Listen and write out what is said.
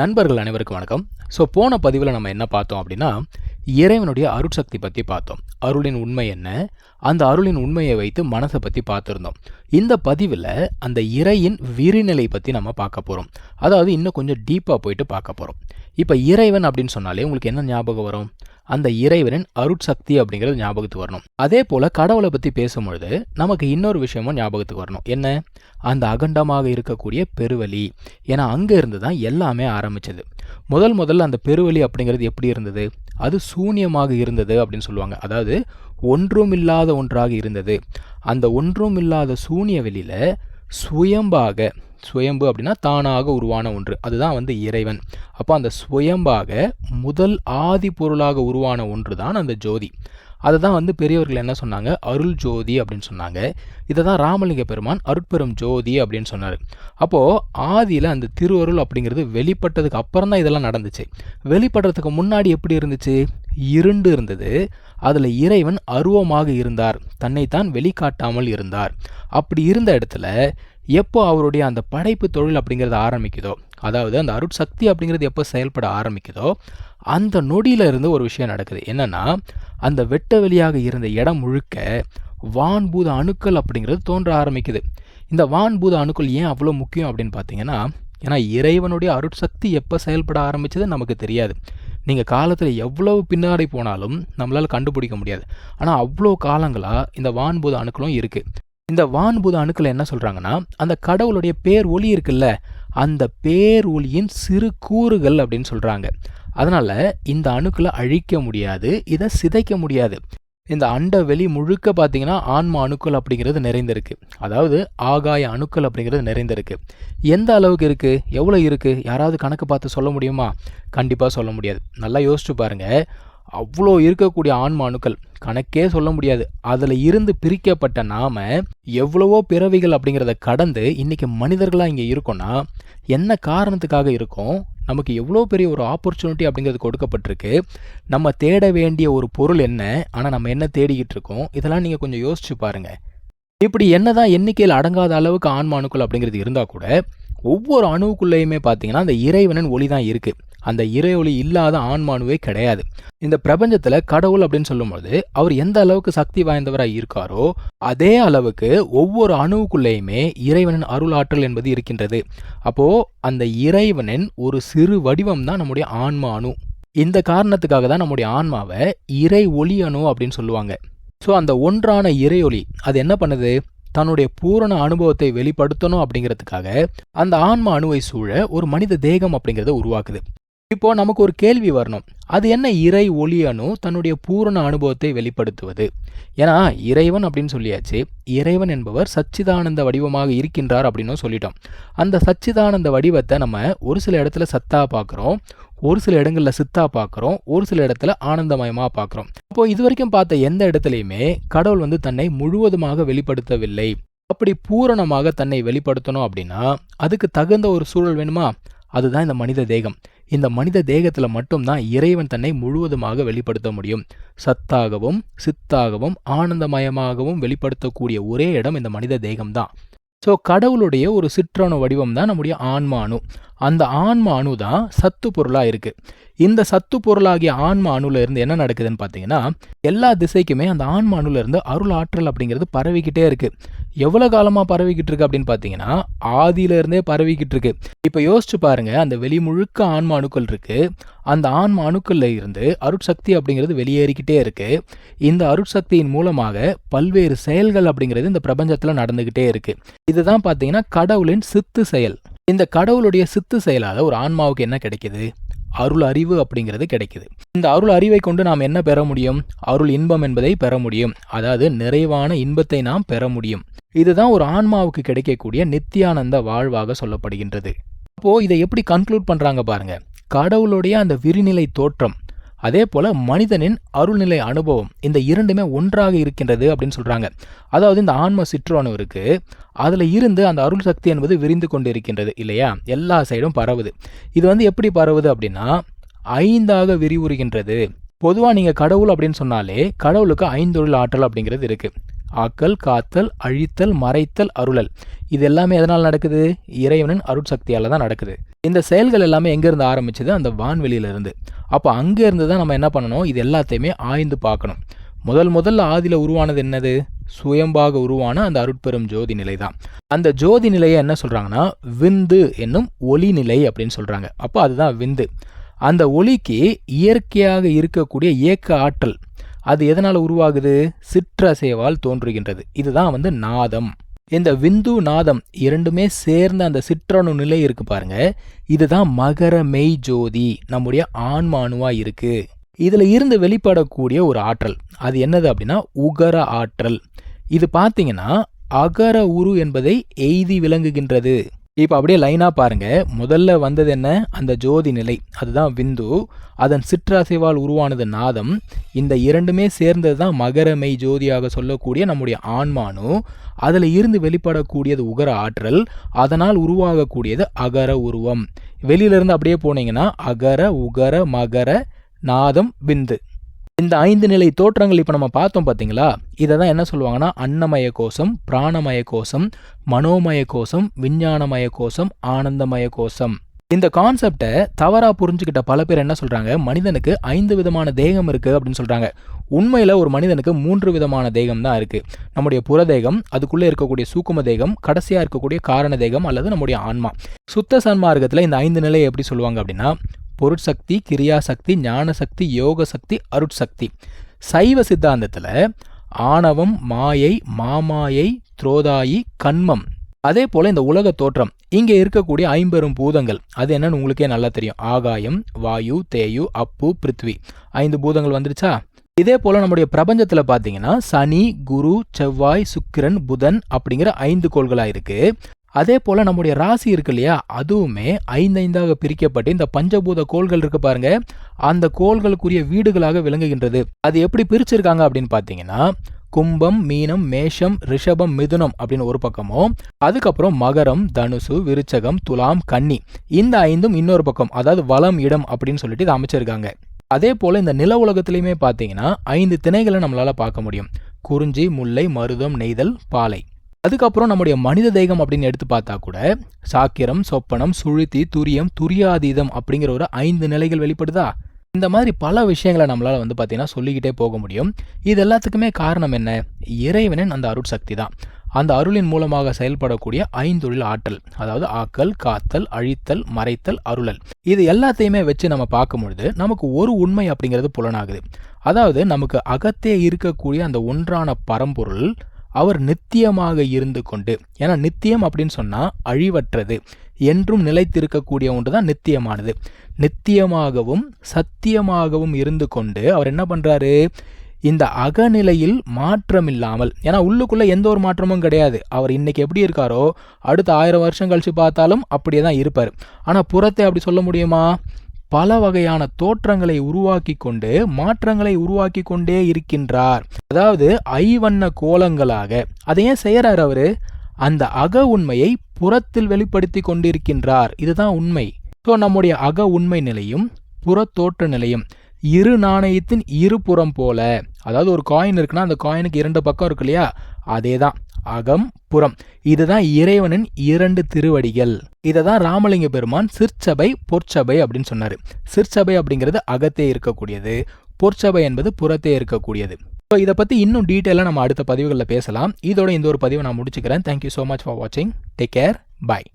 நண்பர்கள் அனைவருக்கும் வணக்கம். ஸோ போன பதிவில் நம்ம என்ன பார்த்தோம் அப்படின்னா இறைவனுடைய அருட்சக்தி பற்றி பார்த்தோம். அருளின் உண்மை என்ன? அந்த அருளின் உண்மையை வைத்து மனசை பற்றி பார்த்துருந்தோம். இந்த பதிவில் அந்த இறையின் விரிநிலை பற்றி நம்ம பார்க்க போகிறோம் அதாவது இன்னும் கொஞ்சம் டீப்பாக போயிட்டு பார்க்க போகிறோம் இப்போ இறைவன் அப்படின்னு சொன்னாலே உங்களுக்கு என்ன ஞாபகம் வரும்? அந்த இறைவனின் அருட்சக்தி அப்படிங்கிறது ஞாபகத்துக்கு வரணும். அதே போல் கடவுளை பற்றி பேசும்பொழுது நமக்கு இன்னொரு விஷயமும் ஞாபகத்துக்கு வரணும். என்ன? அந்த அகண்டமாக இருக்கக்கூடிய பெருவழி ஏன்னா அங்கே இருந்து தான் எல்லாமே ஆரம்பிச்சது. முதல் முதல்ல அந்த பெருவழி அப்படிங்கிறது எப்படி இருந்தது? அது சூன்யமாக இருந்தது அப்படின்னு சொல்லுவாங்க. அதாவது ஒன்றும் இல்லாத ஒன்றாக இருந்தது. அந்த ஒன்றும் இல்லாத சூனிய வெளியில் சுயம்பாக சுயம்பு அப்படின்னா தானாக உருவான ஒன்று. அதுதான் வந்து இறைவன். அப்போ அந்த சுயம்பாக முதல் ஆதி பொருளாக உருவான ஒன்று தான் அந்த ஜோதி. அதை தான் வந்து பெரியவர்கள் என்ன சொன்னாங்க? அருள் ஜோதி அப்படின்னு சொன்னாங்க. இதை தான் ராமலிங்க பெருமான் அருட்பெரும் ஜோதி அப்படின்னு சொன்னார். அப்போது ஆதியில் அந்த திருவருள் அப்படிங்கிறது வெளிப்பட்டதுக்கு அப்புறம் தான் இதெல்லாம் நடந்துச்சு. வெளிப்படுறதுக்கு முன்னாடி எப்படி இருந்துச்சு? இருண்டு இருந்தது. அதில் இறைவன் அருவமாக இருந்தார். தன்னைத்தான் வெளிக்காட்டாமல் இருந்தார். அப்படி இருந்த இடத்துல எப்போ அவருடைய அந்த படைப்பு தொழில் அப்படிங்கிறது ஆரம்பிக்குதோ? அதாவது அந்த அருட்சக்தி அப்படிங்கிறது எப்போ செயல்பட ஆரம்பிக்குதோ அந்த நொடியில இருந்து ஒரு விஷயம் நடக்குது. என்னன்னா அந்த வெட்ட வெளியாக இருந்த இடம் முழுக்க வான்பூத அணுக்கள் அப்படிங்கிறது தோன்ற ஆரம்பிக்குது. இந்த வான்பூத அணுக்கள் ஏன் அவ்வளோ முக்கியம் அப்படின்னு பார்த்தீங்கன்னா ஏன்னா இறைவனுடைய அருட்சக்தி எப்போ செயல்பட ஆரம்பிச்சது நமக்கு தெரியாது. நீங்கள் காலத்தில் எவ்வளவு பின்னாடி போனாலும் நம்மளால் கண்டுபிடிக்க முடியாது. ஆனால் அவ்வளோ காலங்களாக இந்த வான்பூத அணுக்களும் இருக்குது இந்த வான்பூத அணுக்கள் என்ன சொல்கிறாங்கன்னா அந்த கடவுளுடைய பேர் ஒளி இருக்குல்ல அந்த பேரூழியின் சிறு கூறுகள் அப்படின்னு சொல்கிறாங்க அதனால் இந்த அணுக்களை அழிக்க முடியாது இதை சிதைக்க முடியாது. இந்த அண்ட வெளி முழுக்க பார்த்தீங்கன்னா ஆன்ம அணுக்கள் அப்படிங்கிறது நிறைந்திருக்கு. அதாவது ஆகாய அணுக்கள் அப்படிங்கிறது நிறைந்திருக்கு. எந்த அளவுக்கு இருக்குது எவ்வளோ இருக்குது யாராவது கணக்கு பார்த்து சொல்ல முடியுமா? கண்டிப்பாக சொல்ல முடியாது. நல்லா யோசிச்சு பாருங்கள் அவ்வளோ இருக்கக்கூடிய ஆன்ம அணுக்கள் கணக்கே சொல்ல முடியாது. அதில் இருந்து பிரிக்கப்பட்ட நாம எவ்வளவோ பிறவிகள் அப்படிங்கிறத கடந்து இன்னைக்கு மனிதர்களாக இங்கே இருக்கோம்னா என்ன காரணத்துக்காக இருக்கோம்? நமக்கு எவ்வளோ பெரிய ஒரு ஆப்பர்ச்சுனிட்டி அப்படிங்கிறது கொடுக்கப்பட்டிருக்கு. நம்ம தேட வேண்டிய ஒரு பொருள் என்ன? ஆனால் நம்ம என்ன தேடிக்கிட்டு இருக்கோம்? இதெல்லாம் நீங்கள் கொஞ்சம் யோசிச்சு பாருங்கள் இப்படி என்னதான் எண்ணிக்கையில் அடங்காத அளவுக்கு ஆன்ம அணுக்கள் அப்படிங்கிறது இருந்தால் கூட ஒவ்வொரு அணுவுக்குள்ளேயுமே பார்த்தீங்கன்னா அந்த இறைவனின் ஒளி தான் இருக்குது அந்த இறையொளி இல்லாத ஆன்மானுவே கிடையாது. இந்த பிரபஞ்சத்தில் கடவுள் அப்படின்னு சொல்லும்போது அவர் எந்த அளவுக்கு சக்தி வாய்ந்தவராக இருக்காரோ அதே அளவுக்கு ஒவ்வொரு அணுவுக்குள்ளேயுமே இறைவனின் அருளாற்றல் என்பது இருக்கின்றது. அப்போது அந்த இறைவனின் ஒரு சிறு வடிவம் தான் நம்முடைய ஆன்மா அணு. இந்த காரணத்துக்காக தான் நம்முடைய ஆன்மாவை இறை ஒளி அணு அப்படின்னு சொல்லுவாங்க. ஸோ அந்த ஒன்றான இறை ஒளி அது என்ன பண்ணுது? தன்னுடைய பூரண அனுபவத்தை வெளிப்படுத்தணும் அப்படிங்கிறதுக்காக அந்த ஆன்ம அணுவை சூழ ஒரு மனித தேகம் அப்படிங்கிறத உருவாக்குது. இப்போ நமக்கு ஒரு கேள்வி வரணும். அது என்ன இறை ஒளி அணு தன்னுடைய பூரண அனுபவத்தை வெளிப்படுத்துவது? ஏன்னா இறைவன் அப்படின்னு சொல்லியாச்சு. இறைவன் என்பவர் சச்சிதானந்த வடிவமாக இருக்கின்றார் அப்படின்னு சொல்லிட்டோம். அந்த சச்சிதானந்த வடிவத்தை நம்ம ஒரு சில இடத்துல சத்தா பார்க்குறோம் ஒரு சில இடங்களில் சித்தா பார்க்குறோம் ஒரு சில இடத்துல ஆனந்தமயமாக பார்க்குறோம். அப்போ இது வரைக்கும் பார்த்த எந்த இடத்துலையுமே கடவுள் வந்து தன்னை முழுவதுமாக வெளிப்படுத்தவில்லை. அப்படி பூரணமாக தன்னை வெளிப்படுத்தணும் அப்படின்னா அதுக்கு தகுந்த ஒரு சூழல் வேணுமா? அதுதான் இந்த மனித தேகம். இந்த மனித தேகத்தில் மட்டும்தான் இறைவன் தன்னை முழுவதுமாக வெளிப்படுத்த முடியும். சத்தாகவும் சித்தாகவும் ஆனந்தமயமாகவும் வெளிப்படுத்தக்கூடிய ஒரே இடம் இந்த மனித தேகம்தான். ஸோ கடவுளுடைய ஒரு சிற்றணு வடிவம் தான் நம்முடைய ஆன்ம அணு. அந்த ஆன்ம அணு தான் சத்து பொருளாக இருக்குது இந்த சத்து பொருளாகிய ஆன்ம அணுல இருந்து என்ன நடக்குதுன்னு பார்த்தீங்கன்னா எல்லா திசைக்குமே அந்த ஆன்ம அணுல இருந்து அருள் ஆற்றல் அப்படிங்கிறது பரவிக்கிட்டே இருக்கு. எவ்வளோ காலமாக பரவிக்கிட்டு இருக்கு அப்படின்னு பார்த்தீங்கன்னா ஆதியிலிருந்தே பரவிக்கிட்டு இருக்கு. இப்போ யோசிச்சு பாருங்க அந்த வெளி முழுக்க ஆன்ம அணுக்கள் இருக்கு. அந்த ஆன்ம அணுக்கள்ல இருந்து அருட்சக்தி அப்படிங்கிறது வெளியேறிக்கிட்டே இருக்கு. இந்த அருட்சக்தியின் மூலமாக பல்வேறு செயல்கள் அப்படிங்கிறது இந்த பிரபஞ்சத்தில் நடந்துக்கிட்டே இருக்கு. இதுதான் பார்த்தீங்கன்னா கடவுளின் சித்து செயல். இந்த கடவுளுடைய சித்து செயலால் ஒரு ஆன்மாவுக்கு என்ன கிடைக்குது? அருள் அறிவு அப்படிங்கிறது கிடைக்குது. இந்த அருள் அறிவை கொண்டு நாம் என்ன பெற முடியும்? அருள் இன்பம் என்பதை பெற முடியும். அதாவது நிறைவான இன்பத்தை நாம் பெற முடியும். இதுதான் ஒரு ஆன்மாவுக்கு கிடைக்கக்கூடிய நித்தியானந்த வாழ்வாக சொல்லப்படுகின்றது. அப்போ இதை எப்படி கன்க்ளூட் பண்றாங்க பாருங்க. கடவுளுடைய அந்த விரிநிலை தோற்றம் அதே போல மனிதனின் அருள்நிலை அனுபவம் இந்த இரண்டுமே ஒன்றாக இருக்கின்றது அப்படின்னு சொல்றாங்க. அதாவது இந்த ஆன்ம சிற்றணு இருக்கு. அதுல இருந்து அந்த அருள் சக்தி என்பது விரிந்து கொண்டு இருக்கின்றது இல்லையா? எல்லா சைடும் பரவுது. இது வந்து எப்படி பரவுது அப்படின்னா ஐந்தாக விரிவுறுகின்றது. பொதுவாக நீங்கள் கடவுள் அப்படின்னு சொன்னாலே கடவுளுக்கு ஐந்தொழில் ஆற்றல் அப்படிங்கிறது இருக்குது ஆக்கல் காத்தல் அழித்தல் மறைத்தல் அருளல். இது எல்லாமே எதனால் நடக்குது? இறைவனின் அருட்சக்தியால் தான் நடக்குது. இந்த செயல்கள் எல்லாமே எங்கேருந்து ஆரம்பிச்சது? அந்த வான்வெளியிலேருந்து. அப்போ அங்கேருந்து தான் நம்ம என்ன பண்ணணும்? இது எல்லாத்தையுமே ஆய்ந்து பார்க்கணும். முதல் முதல்ல ஆதியில் உருவானது என்னது? சுயம்பாக உருவான அந்த அருட்பெரும் ஜோதி நிலை தான் அந்த ஜோதி நிலையை என்ன சொல்கிறாங்கன்னா விந்து என்னும் ஒளி நிலை அப்படின்னு சொல்கிறாங்க அப்போ அதுதான் விந்து. அந்த ஒளிக்கு இயற்கையாக இருக்கக்கூடிய இயக்க ஆற்றல் அது எதனால் உருவாகுது? சிற்றசைவால் தோன்றுகின்றது. இதுதான் வந்து நாதம். இந்த விந்து நாதம் இரண்டுமே சேர்ந்த அந்த சிற்றணு நிலை இருக்கு பாருங்க. இதுதான் மகர மெய் ஜோதி நம்முடைய ஆன்மானுவா இருக்கு. இதுல இருந்து வெளிப்படக்கூடிய ஒரு ஆற்றல். அது என்னது அப்படின்னா உகர ஆற்றல். இது பார்த்தீங்கன்னா அகர உரு என்பதை எய்தி விளங்குகின்றது. இப்போ அப்படியே லைனாக பாருங்கள் முதல்ல வந்தது என்ன? அந்த ஜோதி நிலை. அதுதான் விந்து. அதன் சிற்றாசைவால் உருவானது நாதம். இந்த இரண்டுமே சேர்ந்தது தான் மகரமை ஜோதியாக சொல்லக்கூடிய நம்முடைய ஆன்மானு. அதில் இருந்து வெளிப்படக்கூடியது உகர ஆற்றல். அதனால் உருவாகக்கூடியது அகர உருவம். வெளியிலிருந்து அப்படியே போனீங்கன்னா அகர உகர மகர நாதம் விந்து. இந்த ஐந்து நிலை தோற்றங்கள் இப்போ நம்ம பார்த்தோம் பார்த்தீங்களா இதை தான் என்ன சொல்லுவாங்கன்னா அன்னமய கோஷம் பிராணமய கோஷம் மனோமய கோஷம் விஞ்ஞானமய கோஷம் ஆனந்தமய கோஷம். இந்த கான்செப்டை தவறாக புரிஞ்சுக்கிட்ட பல பேர் என்ன சொல்கிறாங்க மனிதனுக்கு ஐந்து விதமான தேகம் இருக்குது அப்படின்னு சொல்கிறாங்க உண்மையில் ஒரு மனிதனுக்கு மூன்று விதமான தேகம் தான் இருக்குது நம்முடைய புறதேகம் அதுக்குள்ளே இருக்கக்கூடிய சூக்கும தேகம் கடைசியாக இருக்கக்கூடிய காரண தேகம் அல்லது நம்முடைய ஆன்மா. சுத்த சன்மார்க்கத்தில் இந்த ஐந்து நிலையை எப்படி சொல்லுவாங்க அப்படின்னா பொருட்சக்தி கிரியாசக்தி ஞானசக்தி யோக சக்தி அருட்சக்தி. சைவ சித்தாந்தத்தில் ஆணவம் மாயை மாமாயை துரோதாயி கண்மம். அதே போல் இந்த உலக தோற்றம். இங்கே இருக்கக்கூடிய ஐம்பெரும் பூதங்கள். அது என்னன்னு உங்களுக்கே நல்லா தெரியும். ஆகாயம் வாயு தேயு அப்பு பிருத்வி. ஐந்து பூதங்கள் வந்துருச்சா? இதே போல் நம்முடைய பிரபஞ்சத்தில் பார்த்தீங்கன்னா சனி குரு செவ்வாய் சுக்கிரன் புதன் அப்படிங்கிற ஐந்து கோள்களாக இருக்குது அதே போல் நம்முடைய ராசி இருக்கு இல்லையா அதுவுமே ஐந்தைந்தாக பிரிக்கப்பட்டு இந்த பஞ்சபூத கோள்கள் இருக்கு பாருங்க. அந்த கோள்களுக்குரிய வீடுகளாக விளங்குகின்றது. அது எப்படி பிரிச்சிருக்காங்க அப்படின்னு பார்த்தீங்கன்னா கும்பம் மீனம் மேஷம் ரிஷபம் மிதுனம் அப்படின்னு ஒரு பக்கமும் அதுக்கப்புறம் மகரம் தனுசு விருச்சகம் துலாம் கன்னி. இந்த ஐந்தும் இன்னொரு பக்கம் அதாவது வளம் இடம் அப்படின்னு சொல்லிட்டு இதை அமைச்சிருக்காங்க. அதே போல் இந்த நில உலகத்திலையுமே பார்த்தீங்கன்னா ஐந்து திணைகளை நம்மளால் பார்க்க முடியும். குறிஞ்சி முல்லை மருதம் நெய்தல் பாலை. அதுக்கப்புறம் நம்முடைய மனித தேகம் அப்படின்னு எடுத்து பார்த்தா கூட சாக்கிரம் சொப்பனம் சுழுத்தி துரியம் துரியாதீதம் அப்படிங்கிற ஒரு ஐந்து நிலைகள் வெளிப்படுதா? இந்த மாதிரி பல விஷயங்களை நம்மளால் வந்து பார்த்தீங்கன்னா சொல்லிக்கிட்டே போக முடியும். இது எல்லாத்துக்குமே காரணம் என்ன? இறைவனின் அந்த அருட்சக்தி தான். அந்த அருளின் மூலமாக செயல்படக்கூடிய ஐந்தொழில் ஆற்றல் அதாவது ஆக்கல் காத்தல் அழித்தல் மறைத்தல் அருளல். இது எல்லாத்தையுமே வச்சு நம்ம பார்க்கும் பொழுது நமக்கு ஒரு உண்மை அப்படிங்கிறது புலனாகுது. அதாவது நமக்கு அகத்தே இருக்கக்கூடிய அந்த ஒன்றான பரம்பொருள் அவர் நித்தியமாக இருந்து கொண்டு ஏன்னா நித்தியம் அப்படின்னு சொன்னால் அழிவற்றது. என்றும் நிலைத்திருக்கக்கூடிய ஒன்று தான் நித்தியமானது. நித்தியமாகவும் சத்தியமாகவும் இருந்து கொண்டு அவர் என்ன பண்ணுறாரு இந்த அகநிலையில் மாற்றம் இல்லாமல் ஏன்னா உள்ளுக்குள்ளே எந்த ஒரு மாற்றமும் கிடையாது. அவர் இன்னைக்கு எப்படி இருக்காரோ அடுத்த ஆயிரம் வருஷம் கழித்து பார்த்தாலும் அப்படியே தான் இருப்பார். ஆனால் புறத்தை அப்படி சொல்ல முடியுமா? பல வகையான தோற்றங்களை உருவாக்கி கொண்டு மாற்றங்களை உருவாக்கி கொண்டே இருக்கின்றார். அதாவது ஐவண்ண கோலங்களாக. அதை ஏன் செய்யறார் அவரு? அந்த அக உண்மையை புறத்தில் வெளிப்படுத்தி கொண்டிருக்கின்றார். இதுதான் உண்மை. ஸோ நம்முடைய அக உண்மை நிலையும் புற தோற்ற நிலையும் இரு நாணயத்தின் இருபுறம் போல. அதாவது ஒரு காயின் இருக்குன்னா அந்த காயினுக்கு இரண்டு பக்கம் இருக்கு இல்லையா? அதே தான் அகம் புறம். இதுதான் இறைவனின் இரண்டு திருவடிகள். இதை தான் ராமலிங்க பெருமான் சிற்சபை பொற்சபை அப்படின்னு சொன்னார். சிற்சபை அப்படிங்கிறது அகத்தே இருக்கக்கூடியது. பொற்சபை என்பது புறத்தே இருக்கக்கூடியது. ஸோ இதை பற்றி இன்னும் டீட்டெயிலாக நம்ம அடுத்த பதிவுகளில் பேசலாம். இதோட இந்த ஒரு பதிவை நான் முடிச்சுக்கிறேன். Thank you so much for வாட்சிங் டேக் கேர் பாய்